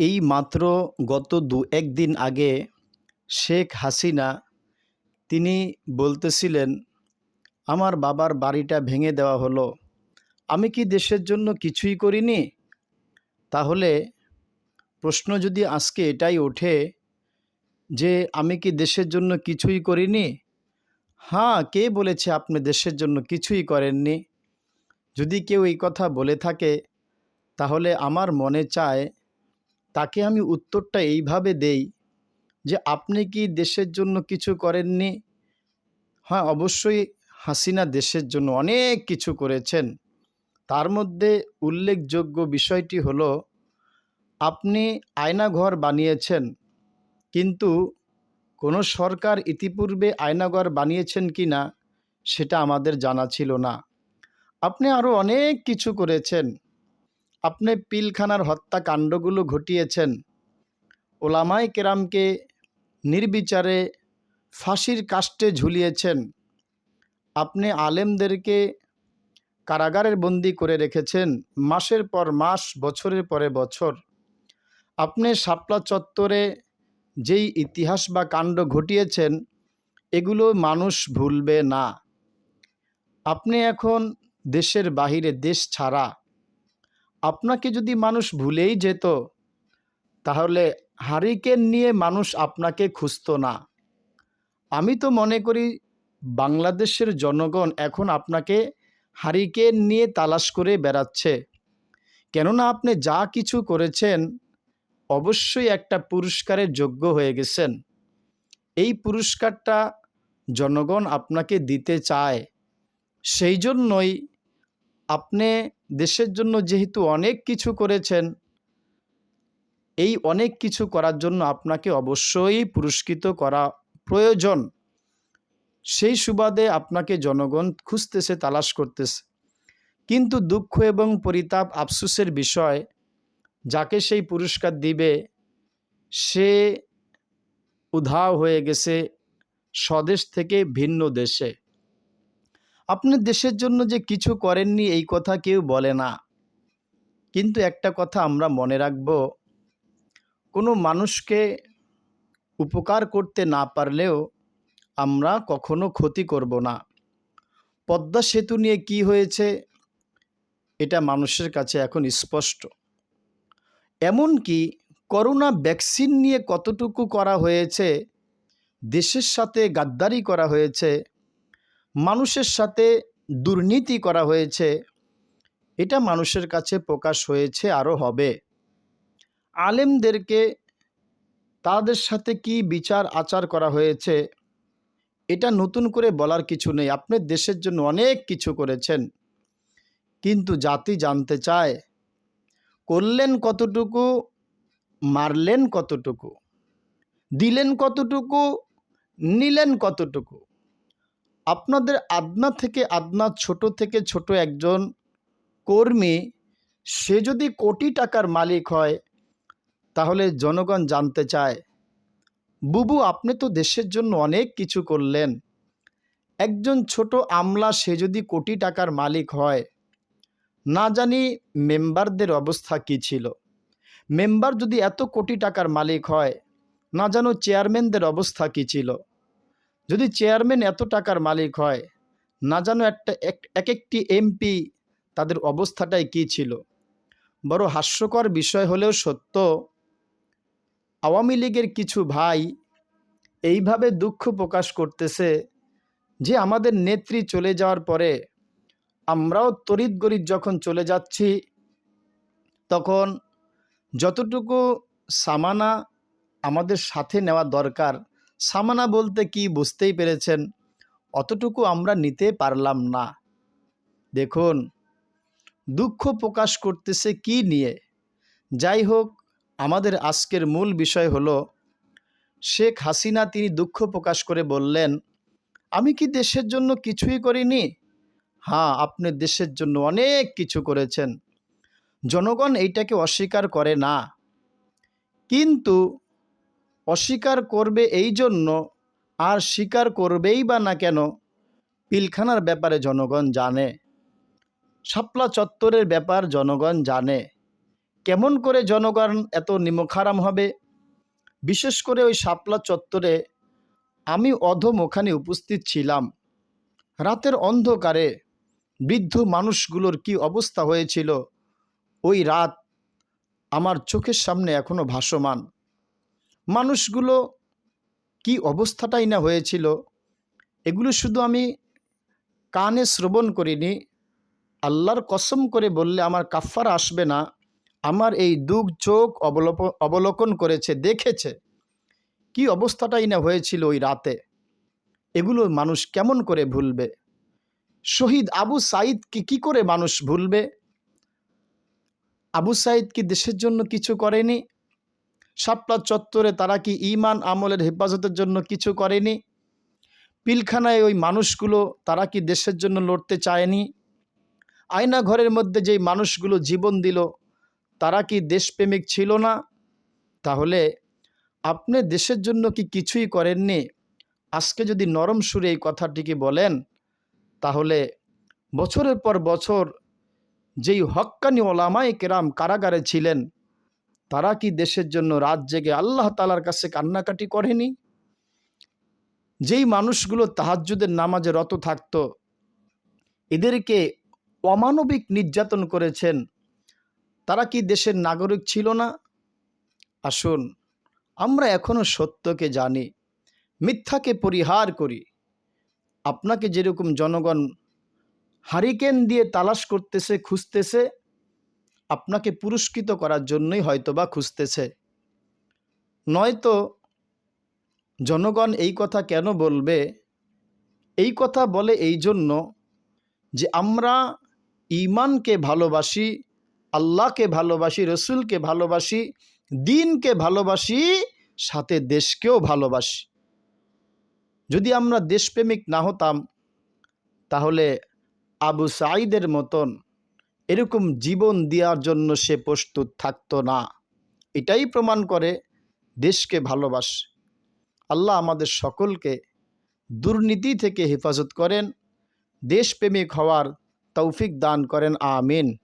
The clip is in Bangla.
এই মাত্র গত দু একদিন আগে শেখ হাসিনা, তিনি বলতেছিলেন, আমার বাবার বাড়িটা ভেঙে দেওয়া হলো। আমি কি দেশের জন্য কিছুই করিনি? তাহলে প্রশ্ন যদি আজকে এটাই ওঠে যে, আমি কি দেশের জন্য কিছুই করিনি? হ্যাঁ কে বলেছে আপনি দেশের জন্য কিছুই করেননি? যদি কেউ এই কথা বলে থাকে, তাহলে আমার মনে চায় তাকে আমি উত্তরটা এইভাবে দেই যে, আপনি কি দেশের জন্য কিছু করেননি? হ্যাঁ অবশ্যই হাসিনা দেশের জন্য অনেক কিছু করেছেন। তার মধ্যে উল্লেখযোগ্য বিষয়টি হলো, আপনি আয়নাঘর বানিয়েছেন, কিন্তু কোনো সরকার ইতিপূর্বে আয়নাঘর বানিয়েছেন কি না, সেটা আমাদের জানা ছিল না। আপনি আরও অনেক কিছু করেছেন। আপনি পিলখানার হত্যাকাণ্ডগুলো ঘটিয়েছেন। ওলামায় কেরামকে নির্বিচারে ফাঁসির কাষ্টে ঝুলিয়েছেন। আপনি আলেমদেরকে কারাগারের বন্দি করে রেখেছেন মাসের পর মাস, বছরের পরে বছর। আপনি শাপলা চত্বরে যেই ইতিহাস বা কাণ্ড ঘটিয়েছেন, এগুলো মানুষ ভুলবে না। আপনি এখন দেশের বাহিরে দেশ ছাড়া আপনাকে যদি মানুষ ভুলেই যেত, তাহলে হারিকেন নিয়ে মানুষ আপনাকে খুঁজতো না। আমি তো মনে করি বাংলাদেশের জনগণ এখন আপনাকে হারিকেন নিয়ে তালাশ করে বেড়াচ্ছে। কেননা আপনি যা কিছু করেছেন, অবশ্যই একটা পুরস্কারের যোগ্য হয়ে গেছেন। এই পুরস্কারটা জনগণ আপনাকে দিতে চায়। সেই জন্যই আপনি দেশের জন্য যেহেতু অনেক কিছু করেছেন, এই অনেক কিছু করার জন্য আপনাকে অবশ্যই পুরস্কৃত করা প্রয়োজন। সেই সুবাদে আপনাকে জনগণ খুঁজতেছে, তালাশ করতেছে। কিন্তু দুঃখ এবং পরিতাপ আফসোসের বিষয়, যাকে সেই পুরস্কার দিবে, সে উধাও হয়ে গেছে স্বদেশ থেকে ভিন্ন দেশে। আপনি দেশের জন্য যে কিছু করেননি, এই কথা কেউ বলে না। কিন্তু একটা কথা আমরা মনে রাখব, কোনো মানুষকে উপকার করতে না পারলেও আমরা কখনো ক্ষতি করব না। পদ্মা সেতু নিয়ে কি হয়েছে, এটা মানুষের কাছে এখন স্পষ্ট। এমনকি করোনা ভ্যাকসিন নিয়ে কতটুকু করা হয়েছে, দেশের সাথে গাদ্দারি করা হয়েছে মানুষের সাথে দুর্নীতি করা হয়েছে, এটা মানুষের কাছে প্রকাশ হয়েছে, আরও হবে। আলেমদেরকে তাদের সাথে কি বিচার আচার করা হয়েছে, এটা নতুন করে বলার কিছু নেই। আপনি দেশের জন্য অনেক কিছু করেছেন, কিন্তু জাতি জানতে চায়, করলেন কতটুকু, মারলেন কতটুকু, দিলেন কতটুকু, নিলেন কতটুকু। আপনাদের আদনা থেকে আদনা, ছোট থেকে ছোট একজন কর্মী, সে যদি কোটি টাকার মালিক হয়, তাহলে জনগণ জানতে চায়, বুবু, আপনি তো দেশের জন্য অনেক কিছু করলেন। একজন ছোট আমলা, সে যদি কোটি টাকার মালিক হয়, না জানি মেম্বারদের অবস্থা কী ছিল। মেম্বার যদি এত কোটি টাকার মালিক হয়, না জানো চেয়ারম্যানদের অবস্থা কী ছিল? যদি চেয়ারম্যান এত টাকার মালিক হয়, না জানো একটা এক একটি এমপি তাদের অবস্থাটাই কী ছিল? বড় হাস্যকর বিষয় হলেও সত্য, আওয়ামী লীগের কিছু ভাই এইভাবে দুঃখ প্রকাশ করতেছে যে আমাদের নেত্রী চলে যাওয়ার পরে আমরাও তড়িৎ গরিত যখন চলে যাচ্ছি, তখন যতটুকু সামানা আমাদের সাথে নেওয়া দরকার সামানা বলতে কি বুঝতেই পেরেছেন? অতটুকু আমরা নিতে পারলাম না। দেখুন, দুঃখ প্রকাশ করতেছে কি নিয়ে? যাই হোক, আমাদের আজকের মূল বিষয় হলো, শেখ হাসিনা তিনি দুঃখ প্রকাশ করে বললেন, আমি কি দেশের জন্য কিছুই করিনি? হ্যাঁ আপনি দেশের জন্য অনেক কিছু করেছেন। জনগণ এইটাকে অস্বীকার করে না। কিন্তু অস্বীকার করবে এই জন্য আর স্বীকার করবেই বা না কেন পিলখানার ব্যাপারে জনগণ জানে। শাপলা চত্বরের ব্যাপার জনগণ জানে। কেমন করে জনগণ এত নিমখারাম হবে? বিশেষ করে ওই শাপলা চত্বরে আমি অধম ওখানে উপস্থিত ছিলাম। রাতের অন্ধকারে বৃদ্ধ মানুষগুলোর কি অবস্থা হয়েছিল? ওই রাত আমার চোখের সামনে এখনও ভাসমান। মানুষগুলো কি অবস্থাটাই না হয়েছিল, এগুলো শুধু আমি কানে শ্রবণ করিনি। আল্লাহর কসম করে বললে আমার কাফার আসবে না, আমার এই দুঃখ চোখ অবলোকন করেছে, দেখেছে। কি অবস্থাটাই না হয়েছিল ওই রাতে? এগুলো মানুষ কেমন করে ভুলবে? শহীদ আবু সাইদকে কি করে মানুষ ভুলবে? আবু সাইদ কি দেশের জন্য কিছু করেনি? শাপলা চত্বরে তারা কি ইমান আমলের হেফাজতের জন্য কিছু করেনি? পিলখানায় ওই মানুষগুলো তারা কি দেশের জন্য লড়তে চায়নি? আয়না ঘরের মধ্যে যেই মানুষগুলো জীবন দিল, তারা কি দেশপ্রেমিক ছিল না? তাহলে আপনি দেশের জন্য কি কিছুই করেননি? আজকে যদি নরম সুরে এই কথাটিকে বলেন, তাহলে বছরের পর বছর যেই হক্কানি ওলামাই কেরাম কারাগারে ছিলেন তারা কি দেশের জন্য রাত জেগে আল্লাহ তালার কাছে কান্নাকাটি করেনি? যেই মানুষগুলো তাহাজ্জুদের নামাজে রত থাকত, এদেরকে অমানবিক নির্যাতন করেছেন, তারা কি দেশের নাগরিক ছিল না? আসুন, আমরা এখনও সত্যকে জানি, মিথ্যাকে পরিহার করি। আপনাকে যেরকম জনগণ হারিকেন দিয়ে তালাশ করতেছে, খুঁজতেছে আপনাকে পুরস্কৃত করার জন্যই হয়তোবা খুঁজতেছে। নয়তো জনগণ এই কথা কেন বলবে? এই কথা বলে এই জন্য যে আমরা ইমানকে ভালোবাসি, আল্লাহকে ভালোবাসি, রসুলকে ভালোবাসি, দিনকে ভালোবাসি, সাথে দেশকেও ভালোবাসি। যদি আমরা দেশপ্রেমিক না হতাম, তাহলে আবু সাঈদের মতন এরকম জীবন দেওয়ার জন্য সে প্রস্তুত থাকতো না। এটাই প্রমাণ করে দেশকে ভালোবাসে। আল্লাহ আমাদের সকলকে দুর্নীতি থেকে হেফাজত করেন। দেশপ্রেমিক হওয়ার তৌফিক দান করেন। আমিন।